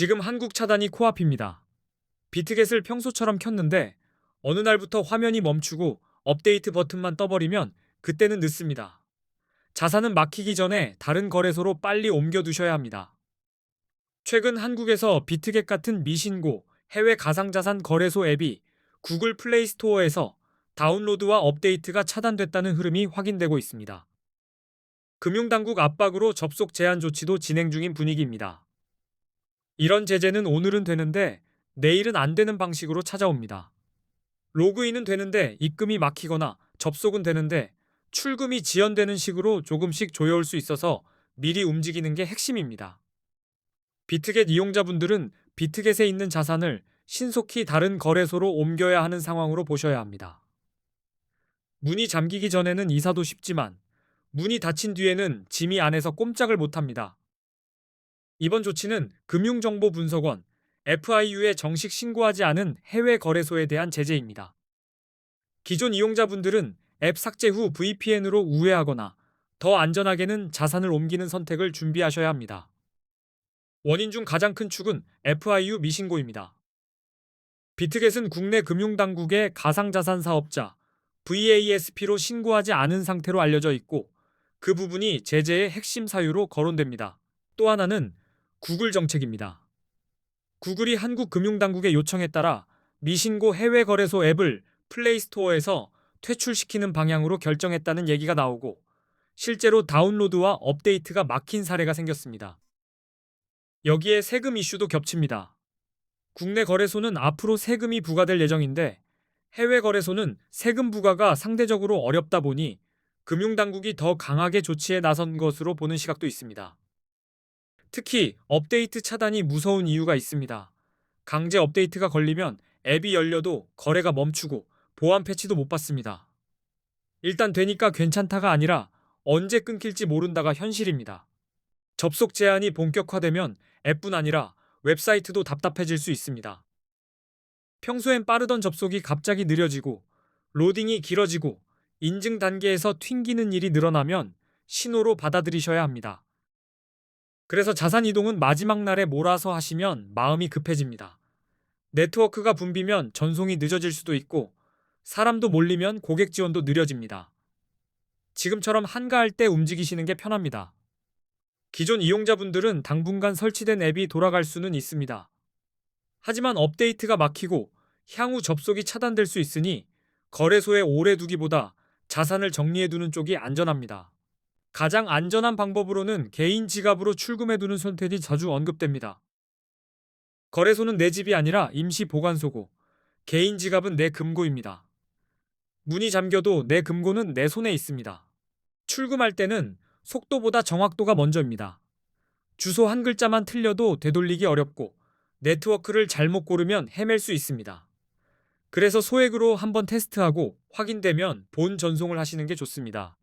지금 한국 차단이 코앞입니다. 비트겟을 평소처럼 켰는데 어느 날부터 화면이 멈추고 업데이트 버튼만 떠버리면 그때는 늦습니다. 자산은 막히기 전에 다른 거래소로 빨리 옮겨두셔야 합니다. 최근 한국에서 비트겟 같은 미신고 해외 가상자산 거래소 앱이 구글 플레이 스토어에서 다운로드와 업데이트가 차단됐다는 흐름이 확인되고 있습니다. 금융당국 압박으로 접속 제한 조치도 진행 중인 분위기입니다. 이런 제재는 오늘은 되는데 내일은 안 되는 방식으로 찾아옵니다. 로그인은 되는데 입금이 막히거나 접속은 되는데 출금이 지연되는 식으로 조금씩 조여올 수 있어서 미리 움직이는 게 핵심입니다. 비트겟 이용자분들은 비트겟에 있는 자산을 신속히 다른 거래소로 옮겨야 하는 상황으로 보셔야 합니다. 문이 잠기기 전에는 이사도 쉽지만 문이 닫힌 뒤에는 짐이 안에서 꼼짝을 못합니다. 이번 조치는 금융정보분석원 FIU에 정식 신고하지 않은 해외 거래소에 대한 제재입니다. 기존 이용자분들은 앱 삭제 후 VPN으로 우회하거나 더 안전하게는 자산을 옮기는 선택을 준비하셔야 합니다. 원인 중 가장 큰 축은 FIU 미신고입니다. 비트겟은 국내 금융당국의 가상자산 사업자 VASP로 신고하지 않은 상태로 알려져 있고 그 부분이 제재의 핵심 사유로 거론됩니다. 또 하나는 구글 정책입니다. 구글이 한국 금융당국의 요청에 따라 미신고 해외 거래소 앱을 플레이스토어에서 퇴출시키는 방향으로 결정했다는 얘기가 나오고 실제로 다운로드와 업데이트가 막힌 사례가 생겼습니다. 여기에 세금 이슈도 겹칩니다. 국내 거래소는 앞으로 세금이 부과될 예정인데 해외 거래소는 세금 부과가 상대적으로 어렵다 보니 금융당국이 더 강하게 조치에 나선 것으로 보는 시각도 있습니다. 특히 업데이트 차단이 무서운 이유가 있습니다. 강제 업데이트가 걸리면 앱이 열려도 거래가 멈추고 보안 패치도 못 받습니다. 일단 되니까 괜찮다가 아니라 언제 끊길지 모른다가 현실입니다. 접속 제한이 본격화되면 앱뿐 아니라 웹사이트도 답답해질 수 있습니다. 평소엔 빠르던 접속이 갑자기 느려지고 로딩이 길어지고 인증 단계에서 튕기는 일이 늘어나면 신호로 받아들이셔야 합니다. 그래서 자산 이동은 마지막 날에 몰아서 하시면 마음이 급해집니다. 네트워크가 붐비면 전송이 늦어질 수도 있고 사람도 몰리면 고객 지원도 느려집니다. 지금처럼 한가할 때 움직이시는 게 편합니다. 기존 이용자분들은 당분간 설치된 앱이 돌아갈 수는 있습니다. 하지만 업데이트가 막히고 향후 접속이 차단될 수 있으니 거래소에 오래 두기보다 자산을 정리해 두는 쪽이 안전합니다. 가장 안전한 방법으로는 개인 지갑으로 출금해두는 선택이 자주 언급됩니다. 거래소는 내 집이 아니라 임시 보관소고, 개인 지갑은 내 금고입니다. 문이 잠겨도 내 금고는 내 손에 있습니다. 출금할 때는 속도보다 정확도가 먼저입니다. 주소 한 글자만 틀려도 되돌리기 어렵고 네트워크를 잘못 고르면 헤맬 수 있습니다. 그래서 소액으로 한번 테스트하고 확인되면 본 전송을 하시는 게 좋습니다.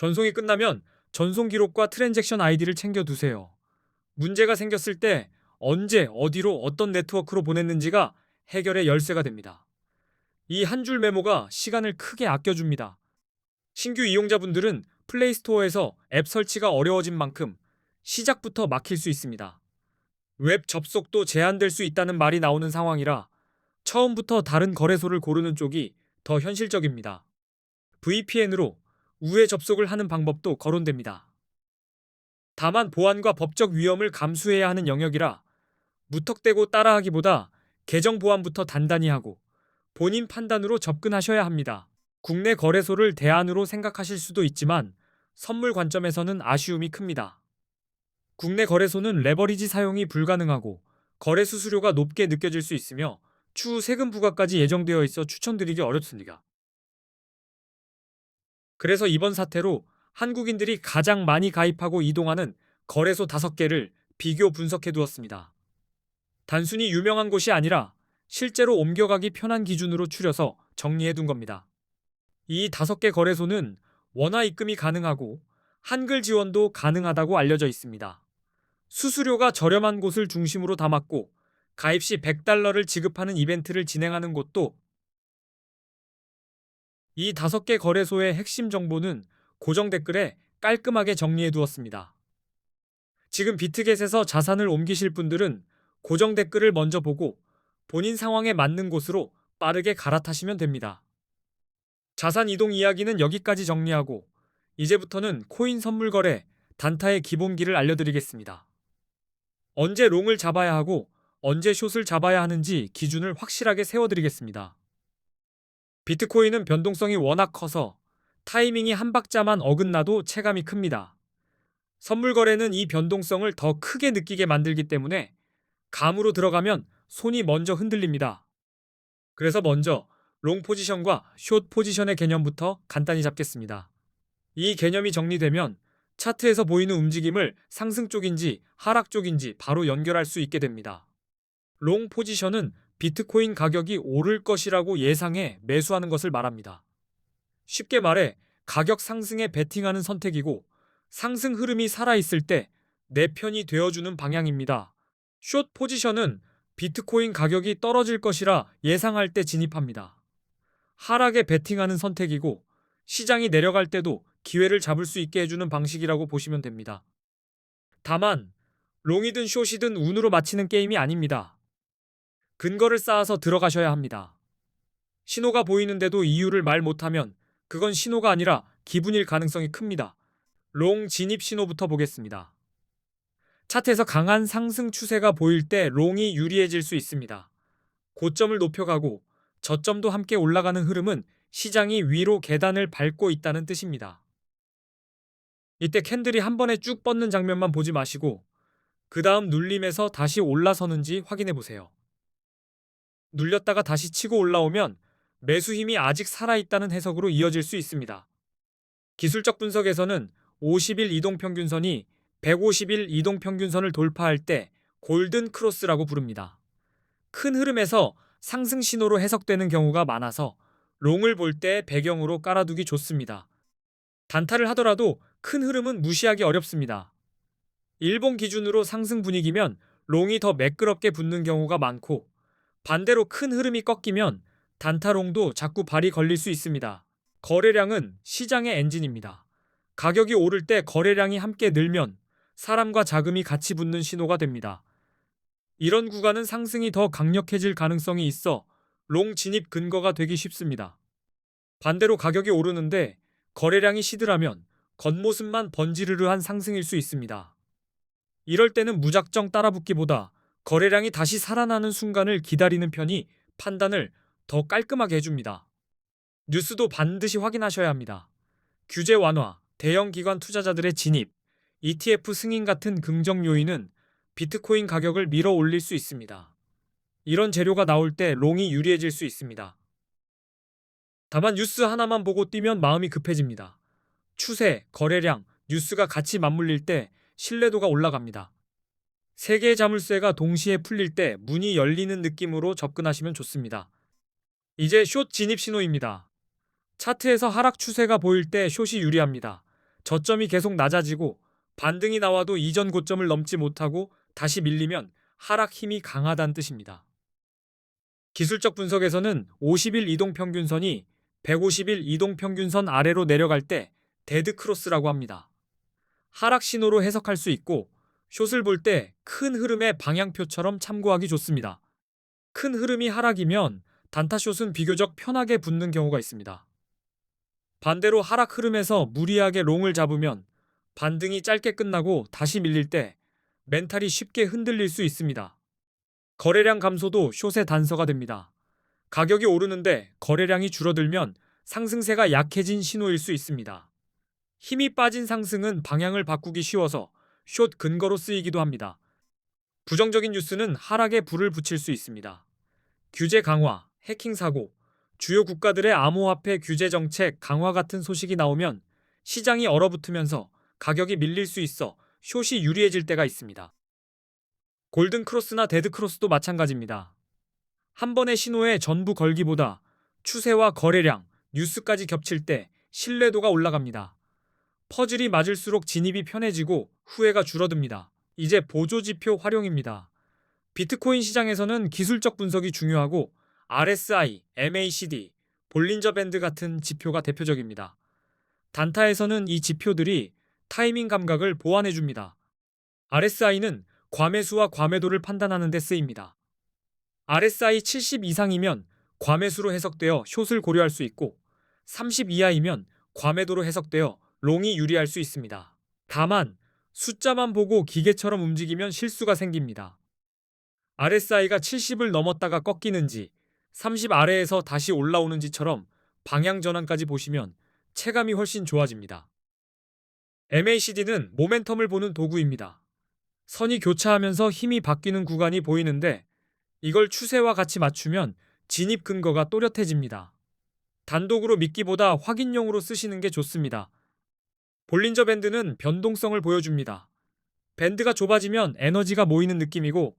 전송이 끝나면 전송 기록과 트랜잭션 아이디를 챙겨 두세요. 문제가 생겼을 때 언제 어디로 어떤 네트워크로 보냈는지가 해결의 열쇠가 됩니다. 이 한 줄 메모가 시간을 크게 아껴줍니다. 신규 이용자분들은 플레이스토어에서 앱 설치가 어려워진 만큼 시작부터 막힐 수 있습니다. 웹 접속도 제한될 수 있다는 말이 나오는 상황이라 처음부터 다른 거래소를 고르는 쪽이 더 현실적입니다. VPN으로 우회 접속을 하는 방법도 거론됩니다. 다만 보안과 법적 위험을 감수해야 하는 영역이라 무턱대고 따라하기보다 계정 보안부터 단단히 하고 본인 판단으로 접근하셔야 합니다. 국내 거래소를 대안으로 생각하실 수도 있지만 선물 관점에서는 아쉬움이 큽니다. 국내 거래소는 레버리지 사용이 불가능하고 거래 수수료가 높게 느껴질 수 있으며 추후 세금 부과까지 예정되어 있어 추천드리기 어렵습니다. 그래서 이번 사태로 한국인들이 가장 많이 가입하고 이동하는 거래소 5개를 비교 분석해 두었습니다. 단순히 유명한 곳이 아니라 실제로 옮겨가기 편한 기준으로 추려서 정리해 둔 겁니다. 이 5개 거래소는 원화 입금이 가능하고 한글 지원도 가능하다고 알려져 있습니다. 수수료가 저렴한 곳을 중심으로 담았고 가입 시 100달러를 지급하는 이벤트를 진행하는 곳도 이 다섯 개 거래소의 핵심 정보는 고정 댓글에 깔끔하게 정리해 두었습니다. 지금 비트겟에서 자산을 옮기실 분들은 고정 댓글을 먼저 보고 본인 상황에 맞는 곳으로 빠르게 갈아타시면 됩니다. 자산 이동 이야기는 여기까지 정리하고 이제부터는 코인 선물 거래 단타의 기본기를 알려드리겠습니다. 언제 롱을 잡아야 하고 언제 숏을 잡아야 하는지 기준을 확실하게 세워드리겠습니다. 비트코인은 변동성이 워낙 커서 타이밍이 한 박자만 어긋나도 체감이 큽니다. 선물 거래는 이 변동성을 더 크게 느끼게 만들기 때문에 감으로 들어가면 손이 먼저 흔들립니다. 그래서 먼저 롱 포지션과 숏 포지션의 개념부터 간단히 잡겠습니다. 이 개념이 정리되면 차트에서 보이는 움직임을 상승 쪽인지 하락 쪽인지 바로 연결할 수 있게 됩니다. 롱 포지션은 비트코인 가격이 오를 것이라고 예상해 매수하는 것을 말합니다. 쉽게 말해 가격 상승에 베팅하는 선택이고 상승 흐름이 살아있을 때 내 편이 되어주는 방향입니다. 숏 포지션은 비트코인 가격이 떨어질 것이라 예상할 때 진입합니다. 하락에 베팅하는 선택이고 시장이 내려갈 때도 기회를 잡을 수 있게 해주는 방식이라고 보시면 됩니다. 다만 롱이든 숏이든 운으로 마치는 게임이 아닙니다. 근거를 쌓아서 들어가셔야 합니다. 신호가 보이는데도 이유를 말 못하면 그건 신호가 아니라 기분일 가능성이 큽니다. 롱 진입 신호부터 보겠습니다. 차트에서 강한 상승 추세가 보일 때 롱이 유리해질 수 있습니다. 고점을 높여가고 저점도 함께 올라가는 흐름은 시장이 위로 계단을 밟고 있다는 뜻입니다. 이때 캔들이 한 번에 쭉 뻗는 장면만 보지 마시고 그 다음 눌림에서 다시 올라서는지 확인해 보세요. 눌렸다가 다시 치고 올라오면 매수 힘이 아직 살아있다는 해석으로 이어질 수 있습니다. 기술적 분석에서는 50일 이동평균선이 150일 이동평균선을 돌파할 때 골든 크로스라고 부릅니다. 큰 흐름에서 상승 신호로 해석되는 경우가 많아서 롱을 볼 때 배경으로 깔아두기 좋습니다. 단타를 하더라도 큰 흐름은 무시하기 어렵습니다. 일본 기준으로 상승 분위기면 롱이 더 매끄럽게 붙는 경우가 많고 반대로 큰 흐름이 꺾이면 단타롱도 자꾸 발이 걸릴 수 있습니다. 거래량은 시장의 엔진입니다. 가격이 오를 때 거래량이 함께 늘면 사람과 자금이 같이 붙는 신호가 됩니다. 이런 구간은 상승이 더 강력해질 가능성이 있어 롱 진입 근거가 되기 쉽습니다. 반대로 가격이 오르는데 거래량이 시들하면 겉모습만 번지르르한 상승일 수 있습니다. 이럴 때는 무작정 따라붙기보다 거래량이 다시 살아나는 순간을 기다리는 편이 판단을 더 깔끔하게 해줍니다. 뉴스도 반드시 확인하셔야 합니다. 규제 완화, 대형 기관 투자자들의 진입, ETF 승인 같은 긍정 요인은 비트코인 가격을 밀어 올릴 수 있습니다. 이런 재료가 나올 때 롱이 유리해질 수 있습니다. 다만 뉴스 하나만 보고 뛰면 마음이 급해집니다. 추세, 거래량, 뉴스가 같이 맞물릴 때 신뢰도가 올라갑니다. 세 개의 자물쇠가 동시에 풀릴 때 문이 열리는 느낌으로 접근하시면 좋습니다. 이제 숏 진입 신호입니다. 차트에서 하락 추세가 보일 때 숏이 유리합니다. 저점이 계속 낮아지고 반등이 나와도 이전 고점을 넘지 못하고 다시 밀리면 하락 힘이 강하다는 뜻입니다. 기술적 분석에서는 50일 이동평균선이 150일 이동평균선 아래로 내려갈 때 데드 크로스라고 합니다. 하락 신호로 해석할 수 있고 숏을 볼 때 큰 흐름의 방향표처럼 참고하기 좋습니다. 큰 흐름이 하락이면 단타 숏은 비교적 편하게 붙는 경우가 있습니다. 반대로 하락 흐름에서 무리하게 롱을 잡으면 반등이 짧게 끝나고 다시 밀릴 때 멘탈이 쉽게 흔들릴 수 있습니다. 거래량 감소도 숏의 단서가 됩니다. 가격이 오르는데 거래량이 줄어들면 상승세가 약해진 신호일 수 있습니다. 힘이 빠진 상승은 방향을 바꾸기 쉬워서 숏 근거로 쓰이기도 합니다. 부정적인 뉴스는 하락에 불을 붙일 수 있습니다. 규제 강화, 해킹 사고, 주요 국가들의 암호화폐 규제 정책 강화 같은 소식이 나오면 시장이 얼어붙으면서 가격이 밀릴 수 있어 숏이 유리해질 때가 있습니다. 골든 크로스나 데드 크로스도 마찬가지입니다. 한 번의 신호에 전부 걸기보다 추세와 거래량, 뉴스까지 겹칠 때 신뢰도가 올라갑니다. 퍼즐이 맞을수록 진입이 편해지고 후회가 줄어듭니다. 이제 보조지표 활용입니다. 비트코인 시장에서는 기술적 분석이 중요하고 RSI, MACD, 볼린저 밴드 같은 지표가 대표적입니다. 단타에서는 이 지표들이 타이밍 감각을 보완해 줍니다. RSI는 과매수와 과매도를 판단하는 데 쓰입니다. RSI 70 이상이면 과매수로 해석되어 숏을 고려할 수 있고 30 이하이면 과매도로 해석되어 롱이 유리할 수 있습니다. 다만 숫자만 보고 기계처럼 움직이면 실수가 생깁니다. RSI가 70을 넘었다가 꺾이는지 30 아래에서 다시 올라오는지처럼 방향 전환까지 보시면 체감이 훨씬 좋아집니다. MACD는 모멘텀을 보는 도구입니다. 선이 교차하면서 힘이 바뀌는 구간이 보이는데 이걸 추세와 같이 맞추면 진입 근거가 또렷해집니다. 단독으로 믿기보다 확인용으로 쓰시는 게 좋습니다. 볼린저 밴드는 변동성을 보여줍니다. 밴드가 좁아지면 에너지가 모이는 느낌이고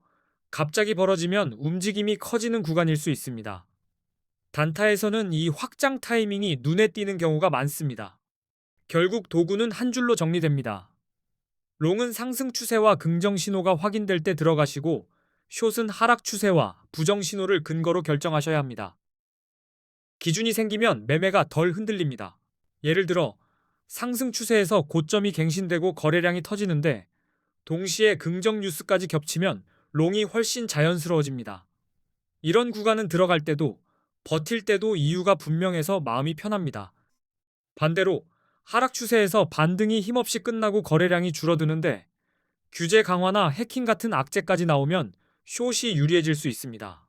갑자기 벌어지면 움직임이 커지는 구간일 수 있습니다. 단타에서는 이 확장 타이밍이 눈에 띄는 경우가 많습니다. 결국 도구는 한 줄로 정리됩니다. 롱은 상승 추세와 긍정 신호가 확인될 때 들어가시고 숏은 하락 추세와 부정 신호를 근거로 결정하셔야 합니다. 기준이 생기면 매매가 덜 흔들립니다. 예를 들어 상승 추세에서 고점이 갱신되고 거래량이 터지는데 동시에 긍정 뉴스까지 겹치면 롱이 훨씬 자연스러워집니다. 이런 구간은 들어갈 때도 버틸 때도 이유가 분명해서 마음이 편합니다. 반대로 하락 추세에서 반등이 힘없이 끝나고 거래량이 줄어드는데 규제 강화나 해킹 같은 악재까지 나오면 숏이 유리해질 수 있습니다.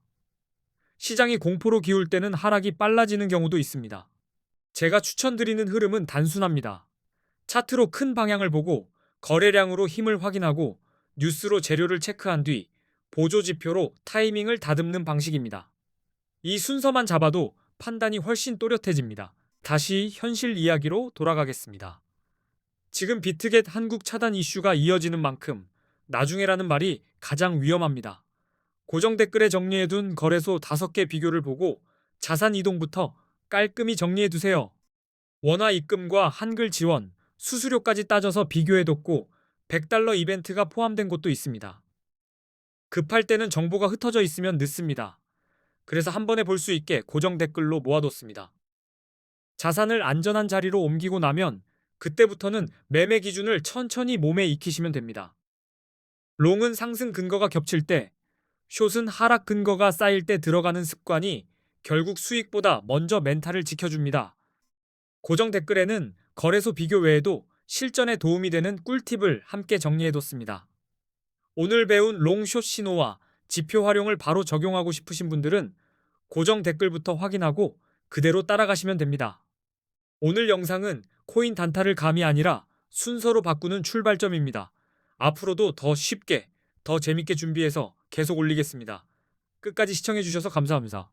시장이 공포로 기울 때는 하락이 빨라지는 경우도 있습니다. 제가 추천드리는 흐름은 단순합니다. 차트로 큰 방향을 보고 거래량으로 힘을 확인하고 뉴스로 재료를 체크한 뒤 보조 지표로 타이밍을 다듬는 방식입니다. 이 순서만 잡아도 판단이 훨씬 또렷해집니다. 다시 현실 이야기로 돌아가겠습니다. 지금 비트겟 한국 차단 이슈가 이어지는 만큼 나중에라는 말이 가장 위험합니다. 고정 댓글에 정리해둔 거래소 5개 비교를 보고 자산 이동부터 깔끔히 정리해두세요. 원화 입금과 한글 지원, 수수료까지 따져서 비교해뒀고 100달러 이벤트가 포함된 곳도 있습니다. 급할 때는 정보가 흩어져 있으면 늦습니다. 그래서 한 번에 볼 수 있게 고정 댓글로 모아뒀습니다. 자산을 안전한 자리로 옮기고 나면 그때부터는 매매 기준을 천천히 몸에 익히시면 됩니다. 롱은 상승 근거가 겹칠 때, 숏은 하락 근거가 쌓일 때 들어가는 습관이 결국 수익보다 먼저 멘탈을 지켜줍니다. 고정 댓글에는 거래소 비교 외에도 실전에 도움이 되는 꿀팁을 함께 정리해뒀습니다. 오늘 배운 롱숏 신호와 지표 활용을 바로 적용하고 싶으신 분들은 고정 댓글부터 확인하고 그대로 따라가시면 됩니다. 오늘 영상은 코인 단타를 감이 아니라 순서로 바꾸는 출발점입니다. 앞으로도 더 쉽게, 더 재밌게 준비해서 계속 올리겠습니다. 끝까지 시청해주셔서 감사합니다.